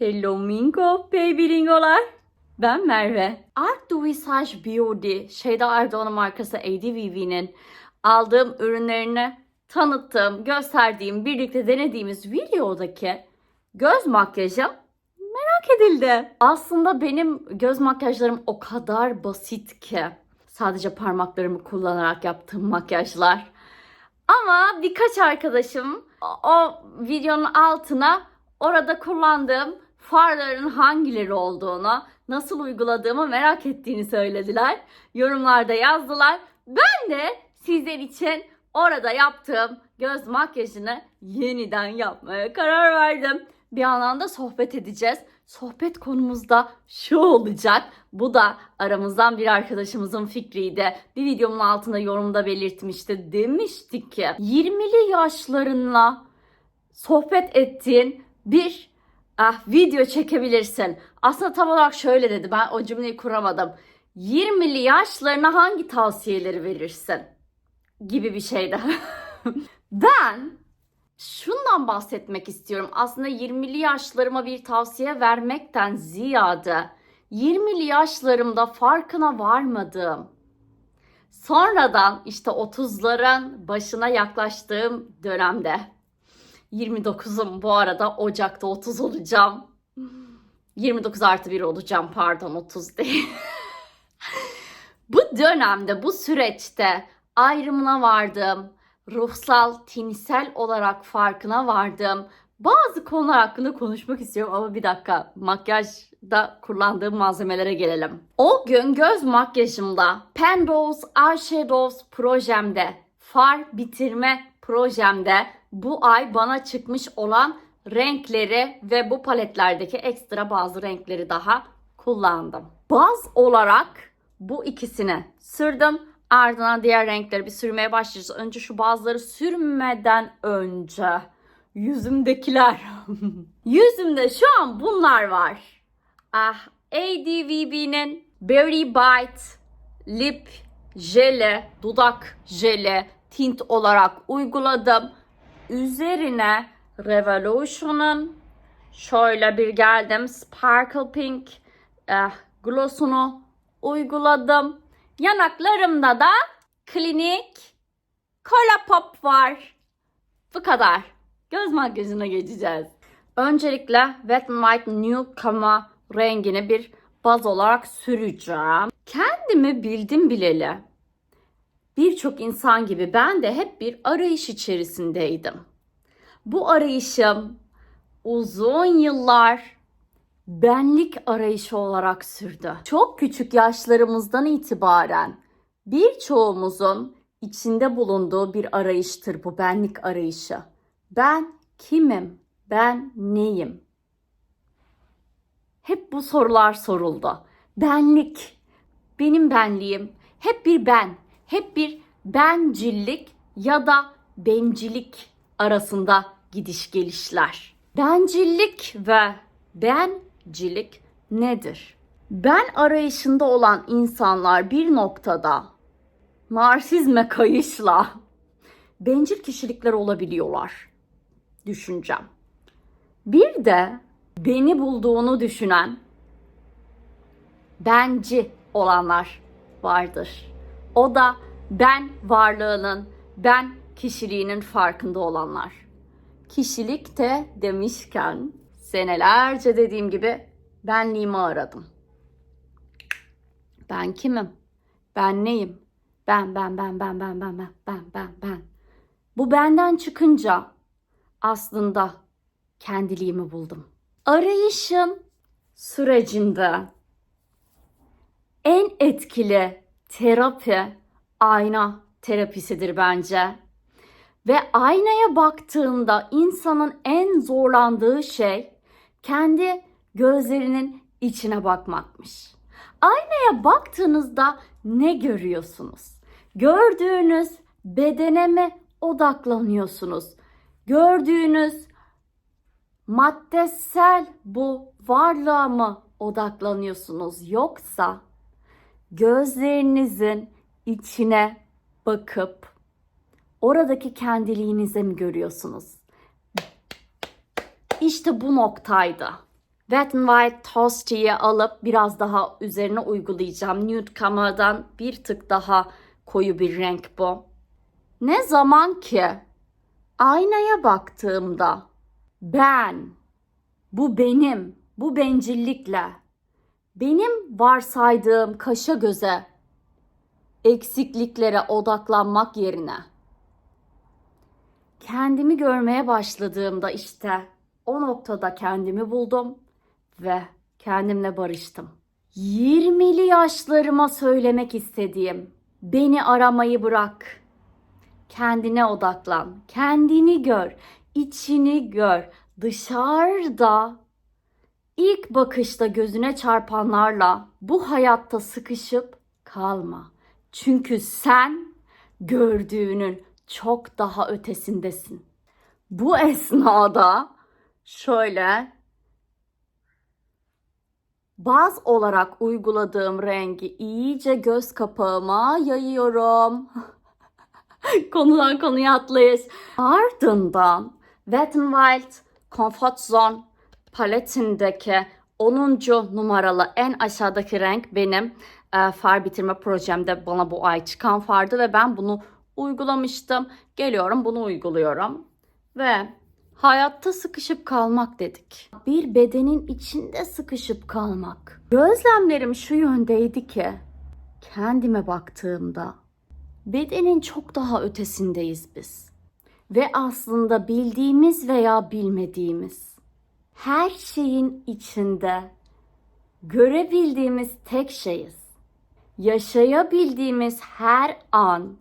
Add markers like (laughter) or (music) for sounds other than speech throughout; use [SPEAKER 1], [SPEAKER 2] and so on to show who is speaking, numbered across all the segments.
[SPEAKER 1] Hello Mingo, baby lingolar. Ben Merve. Art du Visage Beauty, Şeyda Erdoğan'ın markası ADVV'nin aldığım ürünlerini tanıttığım, gösterdiğim, birlikte denediğimiz videodaki göz makyajım merak edildi. Aslında benim göz makyajlarım o kadar basit ki. Sadece parmaklarımı kullanarak yaptığım makyajlar. Ama birkaç arkadaşım o, o videonun altına orada kullandığım farların hangileri olduğunu, nasıl uyguladığımı merak ettiğini söylediler. Yorumlarda yazdılar. Ben de sizler için orada yaptığım göz makyajını yeniden yapmaya karar verdim. Bir yandan da sohbet edeceğiz. Sohbet konumuz da şu olacak. Bu da aramızdan bir arkadaşımızın fikriydi. Bir videomun altında yorumda belirtmişti. Demişti ki 20'li yaşlarınla sohbet ettiğin bir ah, video çekebilirsin. Aslında tam olarak şöyle dedi. Ben o cümleyi kuramadım. 20'li yaşlarına hangi tavsiyeleri verirsin? Gibi bir şeydi. (laughs) ben şundan bahsetmek istiyorum. Aslında 20'li yaşlarıma bir tavsiye vermekten ziyade 20'li yaşlarımda farkına varmadığım, sonradan işte 30'ların başına yaklaştığım dönemde 29'um bu arada Ocak'ta 30 olacağım. 29 artı 1 olacağım pardon 30 değil. (laughs) bu dönemde bu süreçte ayrımına vardım ruhsal, tinsel olarak farkına vardım. Bazı konular hakkında konuşmak istiyorum ama bir dakika makyajda kullandığım malzemelere gelelim. O gün göz makyajımda Penrose Eyeshadows projemde far bitirme projemde bu ay bana çıkmış olan renkleri ve bu paletlerdeki ekstra bazı renkleri daha kullandım. Baz olarak bu ikisini sürdüm. Ardından diğer renkleri bir sürmeye başlayacağız. Önce şu bazıları sürmeden önce yüzümdekiler. (laughs) Yüzümde şu an bunlar var. Ah, ADVB'nin Berry Bite Lip Jeli, dudak jeli tint olarak uyguladım. Üzerine Revolution'un şöyle bir geldim Sparkle Pink eh, gloss'unu uyguladım. Yanaklarımda da klinik Cola Pop var. Bu kadar. Göz makyajına geçeceğiz. Öncelikle Wet n White Newcomer rengini bir baz olarak süreceğim. Kendimi bildim bileli. Birçok insan gibi ben de hep bir arayış içerisindeydim. Bu arayışım uzun yıllar benlik arayışı olarak sürdü. Çok küçük yaşlarımızdan itibaren birçoğumuzun içinde bulunduğu bir arayıştır bu benlik arayışı. Ben kimim? Ben neyim? Hep bu sorular soruldu. Benlik, benim benliğim, hep bir ben, hep bir bencillik ya da bencilik arasında gidiş gelişler. Bencillik ve bencilik nedir? Ben arayışında olan insanlar bir noktada narsizme kayışla bencil kişilikler olabiliyorlar. Düşüncem. Bir de beni bulduğunu düşünen benci olanlar vardır. O da ben varlığının, ben kişiliğinin farkında olanlar. Kişilik de demişken senelerce dediğim gibi benliğimi aradım. Ben kimim? Ben neyim? Ben, ben, ben, ben, ben, ben, ben, ben, ben, ben. Bu benden çıkınca aslında kendiliğimi buldum. Arayışın sürecinde en etkili terapi ayna terapisidir bence. Ve aynaya baktığında insanın en zorlandığı şey kendi gözlerinin içine bakmakmış. Aynaya baktığınızda ne görüyorsunuz? Gördüğünüz bedene mi odaklanıyorsunuz? Gördüğünüz maddesel bu varlığa mı odaklanıyorsunuz? Yoksa gözlerinizin içine bakıp oradaki kendiliğinize mi görüyorsunuz? İşte bu noktaydı. Wet n Wild Toasty'yi alıp biraz daha üzerine uygulayacağım. Nude Cama'dan bir tık daha koyu bir renk bu. Ne zaman ki aynaya baktığımda ben, bu benim, bu bencillikle, benim varsaydığım kaşa göze, eksikliklere odaklanmak yerine kendimi görmeye başladığımda işte o noktada kendimi buldum ve kendimle barıştım. 20'li yaşlarıma söylemek istediğim beni aramayı bırak. Kendine odaklan. Kendini gör. içini gör. Dışarıda ilk bakışta gözüne çarpanlarla bu hayatta sıkışıp kalma. Çünkü sen gördüğünün çok daha ötesindesin. Bu esnada şöyle baz olarak uyguladığım rengi iyice göz kapağıma yayıyorum. (laughs) Konudan konuya atlayış. Ardından Wet n Wild Comfort Zone paletindeki 10. numaralı en aşağıdaki renk benim e, far bitirme projemde bana bu ay çıkan fardı ve ben bunu uygulamıştım. Geliyorum bunu uyguluyorum. Ve hayatta sıkışıp kalmak dedik. Bir bedenin içinde sıkışıp kalmak. Gözlemlerim şu yöndeydi ki kendime baktığımda bedenin çok daha ötesindeyiz biz. Ve aslında bildiğimiz veya bilmediğimiz her şeyin içinde görebildiğimiz tek şeyiz. Yaşayabildiğimiz her an,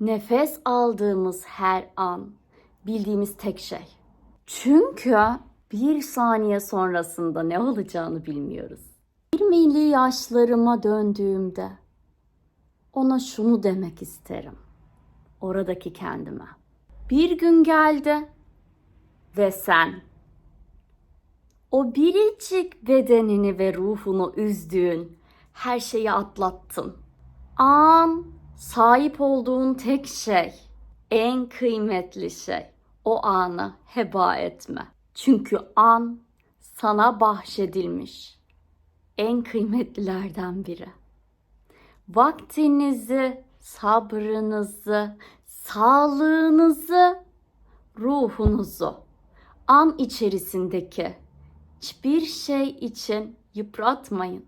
[SPEAKER 1] nefes aldığımız her an bildiğimiz tek şey. Çünkü bir saniye sonrasında ne olacağını bilmiyoruz. 20'li yaşlarıma döndüğümde ona şunu demek isterim. Oradaki kendime. Bir gün geldi ve sen o biricik bedenini ve ruhunu üzdüğün her şeyi atlattın. An sahip olduğun tek şey, en kıymetli şey. O anı heba etme. Çünkü an sana bahşedilmiş en kıymetlilerden biri. Vaktinizi, sabrınızı, sağlığınızı, ruhunuzu an içerisindeki hiçbir şey için yıpratmayın.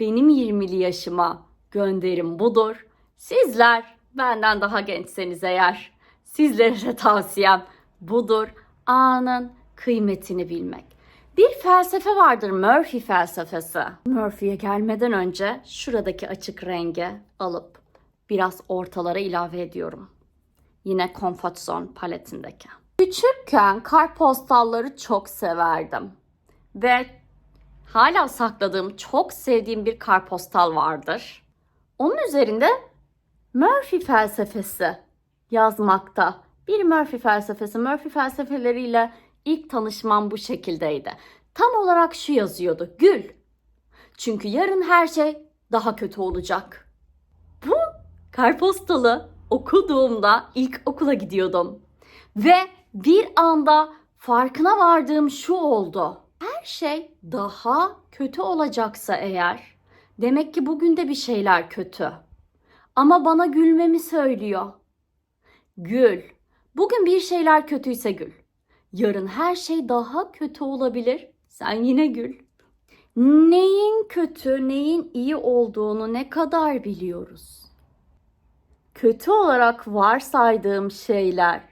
[SPEAKER 1] Benim 20'li yaşıma gönderim budur. Sizler benden daha gençseniz eğer sizlere de tavsiyem budur. Anın kıymetini bilmek. Bir felsefe vardır Murphy felsefesi. Murphy'ye gelmeden önce şuradaki açık rengi alıp biraz ortalara ilave ediyorum. Yine Comfort Zone paletindeki. Küçükken kartpostalları çok severdim. Ve hala sakladığım çok sevdiğim bir kartpostal vardır. Onun üzerinde Murphy felsefesi yazmakta. Bir Murphy felsefesi, Murphy felsefeleriyle ilk tanışmam bu şekildeydi. Tam olarak şu yazıyordu. Gül. Çünkü yarın her şey daha kötü olacak. Bu kartpostalı okuduğumda ilk okula gidiyordum. Ve bir anda farkına vardığım şu oldu. Her şey daha kötü olacaksa eğer demek ki bugün de bir şeyler kötü. Ama bana gülmemi söylüyor. Gül. Bugün bir şeyler kötüyse gül. Yarın her şey daha kötü olabilir. Sen yine gül. Neyin kötü, neyin iyi olduğunu ne kadar biliyoruz. Kötü olarak varsaydığım şeyler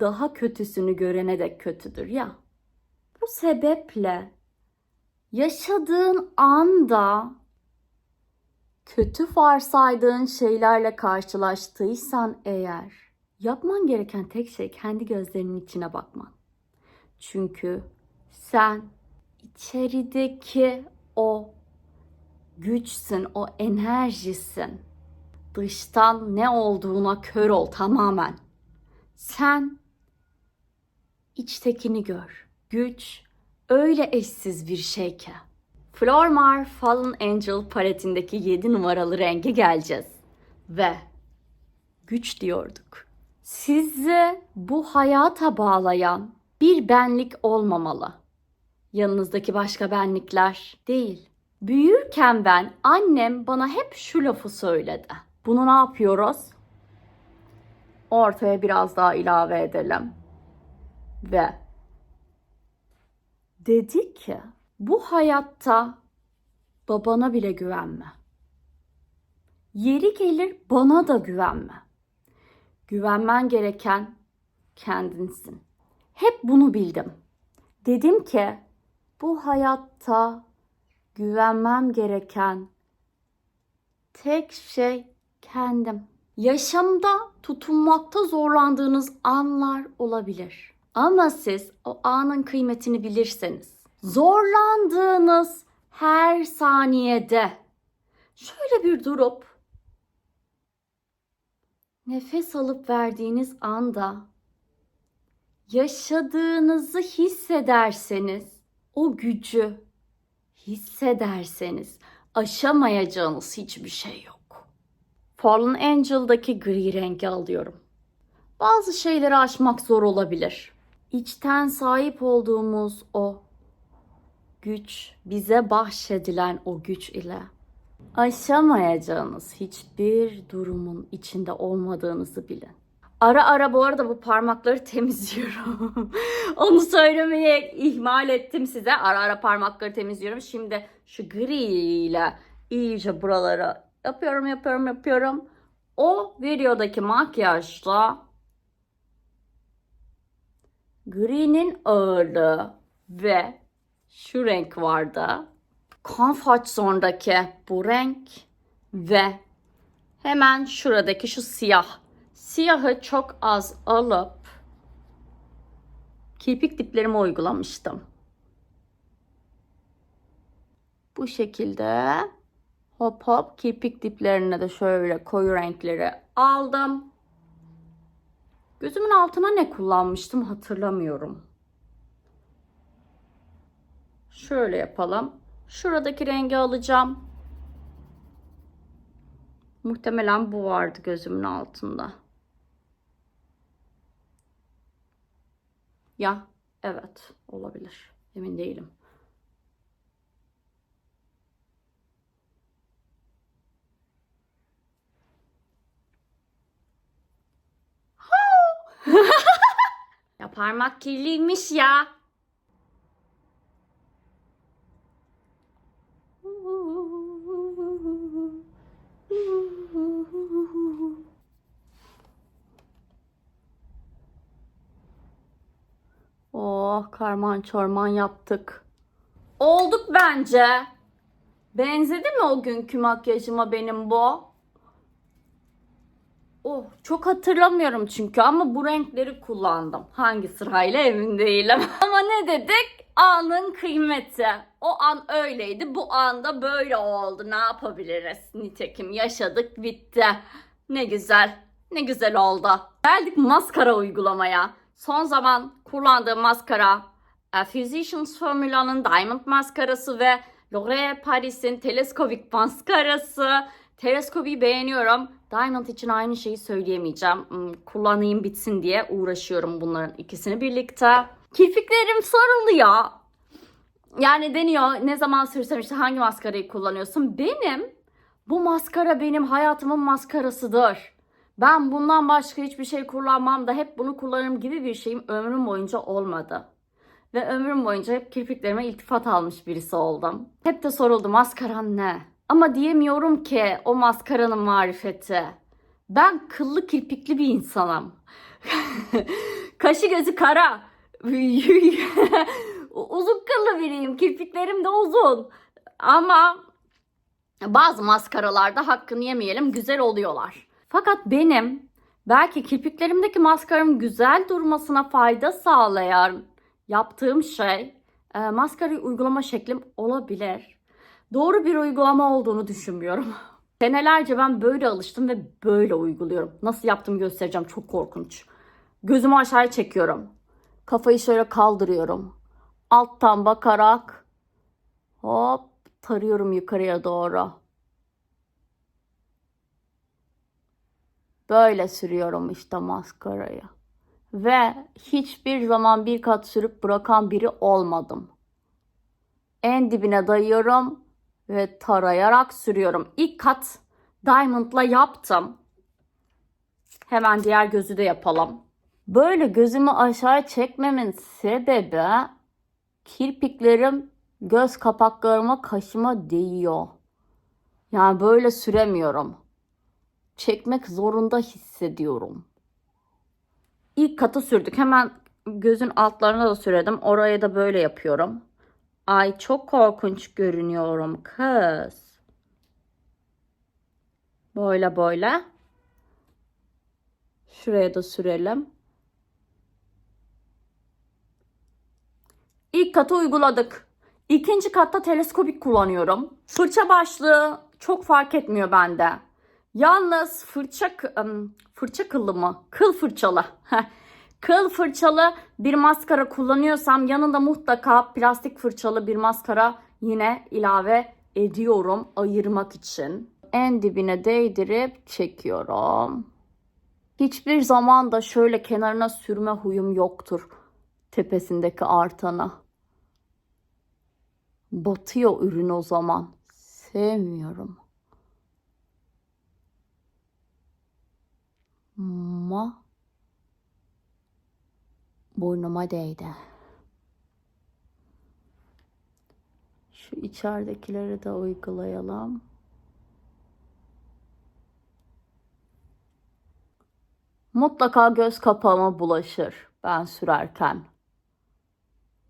[SPEAKER 1] daha kötüsünü görene de kötüdür ya. Bu sebeple yaşadığın anda kötü varsaydığın şeylerle karşılaştıysan eğer yapman gereken tek şey kendi gözlerinin içine bakman. Çünkü sen içerideki o güçsün, o enerjisin. Dıştan ne olduğuna kör ol tamamen. Sen içtekini gör. Güç öyle eşsiz bir şey ki. Flormar Fallen Angel paletindeki 7 numaralı rengi geleceğiz. Ve güç diyorduk. Sizi bu hayata bağlayan bir benlik olmamalı. Yanınızdaki başka benlikler değil. Büyürken ben annem bana hep şu lafı söyledi. Bunu ne yapıyoruz? Ortaya biraz daha ilave edelim. Ve dedi ki bu hayatta babana bile güvenme. Yeri gelir bana da güvenme. Güvenmen gereken kendinsin. Hep bunu bildim. Dedim ki bu hayatta güvenmem gereken tek şey kendim. Yaşamda tutunmakta zorlandığınız anlar olabilir. Ama siz o anın kıymetini bilirseniz, zorlandığınız her saniyede şöyle bir durup nefes alıp verdiğiniz anda yaşadığınızı hissederseniz, o gücü hissederseniz aşamayacağınız hiçbir şey yok. Fallen Angel'daki gri rengi alıyorum. Bazı şeyleri aşmak zor olabilir. İçten sahip olduğumuz o güç, bize bahşedilen o güç ile aşamayacağınız hiçbir durumun içinde olmadığınızı bilin. Ara ara bu arada bu parmakları (laughs) temizliyorum. Onu söylemeye ihmal ettim size. Ara ara parmakları temizliyorum. Şimdi şu gri ile iyice buralara yapıyorum, yapıyorum, yapıyorum. O videodaki makyajda gri'nin ağırlığı ve şu renk vardı. Zone'daki bu renk ve hemen şuradaki şu siyah. Siyahı çok az alıp kirpik diplerime uygulamıştım. Bu şekilde hop hop kirpik diplerine de şöyle koyu renkleri aldım. Gözümün altına ne kullanmıştım hatırlamıyorum. Şöyle yapalım. Şuradaki rengi alacağım. Muhtemelen bu vardı gözümün altında. Ya evet olabilir. Emin değilim. Ya parmak kirliymiş ya. Oh karman çorman yaptık. Olduk bence. Benzedi mi o günkü makyajıma benim bu? Oh çok hatırlamıyorum çünkü ama bu renkleri kullandım. Hangi sırayla emin değilim. (laughs) ama ne dedik? Anın kıymeti. O an öyleydi. Bu anda böyle oldu. Ne yapabiliriz? Nitekim yaşadık bitti. Ne güzel. Ne güzel oldu. Geldik maskara uygulamaya. Son zaman kullandığım maskara e, Physicians Formula'nın Diamond maskarası ve L'Oreal Paris'in teleskopik maskarası. Teleskopiyi beğeniyorum. Diamond için aynı şeyi söyleyemeyeceğim. Hmm, Kullanayım bitsin diye uğraşıyorum bunların ikisini birlikte. Kirpiklerim sarılıyor. Yani deniyor ne zaman sürsem işte hangi maskarayı kullanıyorsun? Benim bu maskara benim hayatımın maskarasıdır. Ben bundan başka hiçbir şey kullanmam da hep bunu kullanırım gibi bir şeyim ömrüm boyunca olmadı. Ve ömrüm boyunca hep kirpiklerime iltifat almış birisi oldum. Hep de soruldu maskaran ne? Ama diyemiyorum ki o maskaranın marifeti. Ben kıllı kirpikli bir insanım. (laughs) Kaşı gözü kara. (laughs) uzun kıllı biriyim. Kirpiklerim de uzun. Ama bazı maskaralarda hakkını yemeyelim güzel oluyorlar. Fakat benim belki kirpiklerimdeki maskaranın güzel durmasına fayda sağlayan yaptığım şey e, maskarayı uygulama şeklim olabilir. Doğru bir uygulama olduğunu düşünmüyorum. (laughs) Senelerce ben böyle alıştım ve böyle uyguluyorum. Nasıl yaptığımı göstereceğim. Çok korkunç. Gözümü aşağıya çekiyorum. Kafayı şöyle kaldırıyorum. Alttan bakarak hop tarıyorum yukarıya doğru. Böyle sürüyorum işte maskarayı. Ve hiçbir zaman bir kat sürüp bırakan biri olmadım. En dibine dayıyorum ve tarayarak sürüyorum. İlk kat Diamond'la yaptım. Hemen diğer gözü de yapalım. Böyle gözümü aşağı çekmemin sebebi kirpiklerim göz kapaklarıma kaşıma değiyor. Yani böyle süremiyorum. Çekmek zorunda hissediyorum. İlk katı sürdük. Hemen gözün altlarına da süredim. Oraya da böyle yapıyorum. Ay çok korkunç görünüyorum kız. Böyle böyle. Şuraya da sürelim. İlk katı uyguladık. İkinci katta teleskopik kullanıyorum. Fırça başlığı çok fark etmiyor bende. Yalnız fırça fırça kıllı mı? Kıl fırçalı. (laughs) Kıl fırçalı bir maskara kullanıyorsam yanında mutlaka plastik fırçalı bir maskara yine ilave ediyorum ayırmak için. En dibine değdirip çekiyorum. Hiçbir zaman da şöyle kenarına sürme huyum yoktur tepesindeki artana. Batıyor ürün o zaman. Sevmiyorum. Ma burnuma değdi. Şu içeridekileri de uygulayalım. Mutlaka göz kapağıma bulaşır ben sürerken.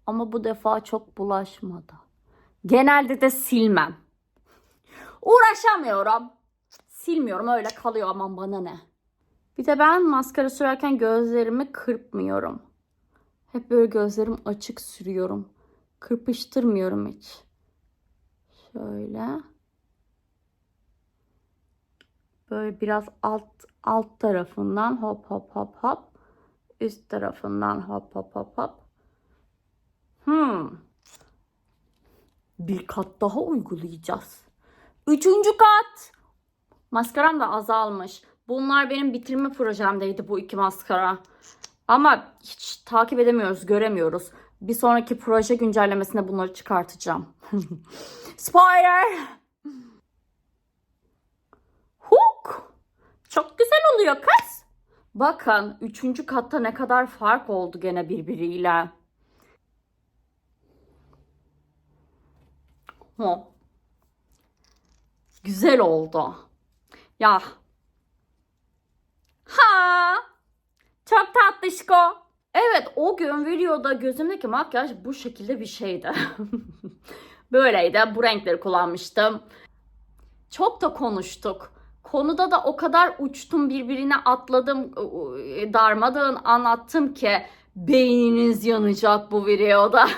[SPEAKER 1] Ama bu defa çok bulaşmadı. Genelde de silmem. Uğraşamıyorum. Silmiyorum öyle kalıyor aman bana ne. Bir de ben maskara sürerken gözlerimi kırpmıyorum. Hep böyle gözlerim açık sürüyorum. Kırpıştırmıyorum hiç. Şöyle. Böyle biraz alt alt tarafından hop hop hop hop. Üst tarafından hop hop hop hop. Hmm. Bir kat daha uygulayacağız. Üçüncü kat. Maskaram da azalmış. Bunlar benim bitirme projemdeydi bu iki maskara. Ama hiç takip edemiyoruz, göremiyoruz. Bir sonraki proje güncellemesinde bunları çıkartacağım. (laughs) Spoiler! Hook! Çok güzel oluyor kız. Bakın üçüncü katta ne kadar fark oldu gene birbiriyle. Ho. Güzel oldu. Ya. Ha. Çok tatlışko. Evet o gün videoda gözümdeki makyaj bu şekilde bir şeydi. (laughs) Böyleydi. Bu renkleri kullanmıştım. Çok da konuştuk. Konuda da o kadar uçtum birbirine atladım darmadağın anlattım ki beyniniz yanacak bu videoda.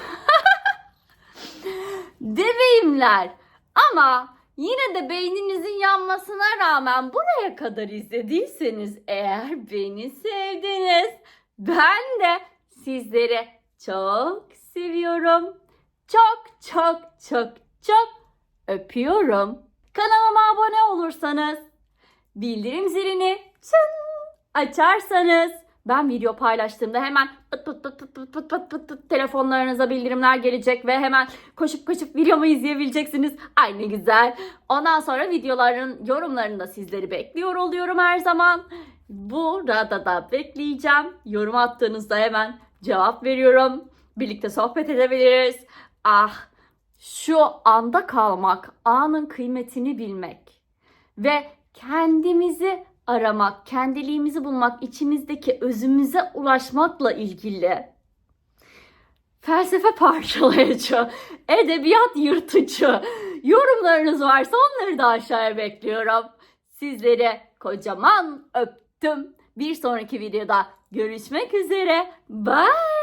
[SPEAKER 1] (laughs) Deveyimler. Ama yine de beyninizin yanmasına rağmen buraya kadar izlediyseniz eğer beni sevdiniz. Ben de sizleri çok seviyorum. Çok çok çok çok öpüyorum. Kanalıma abone olursanız, bildirim zilini açarsanız ben video paylaştığımda hemen pıt pıt pıt pıt pıt pıt pıt pıt pıt telefonlarınıza bildirimler gelecek ve hemen koşup koşup videomu izleyebileceksiniz. Ay ne güzel. Ondan sonra videoların yorumlarında sizleri bekliyor oluyorum her zaman. Burada da bekleyeceğim. Yorum attığınızda hemen cevap veriyorum. Birlikte sohbet edebiliriz. Ah şu anda kalmak, anın kıymetini bilmek ve kendimizi aramak, kendiliğimizi bulmak, içimizdeki özümüze ulaşmakla ilgili felsefe parçalayıcı, edebiyat yırtıcı yorumlarınız varsa onları da aşağıya bekliyorum. Sizleri kocaman öptüm. Bir sonraki videoda görüşmek üzere. Bye.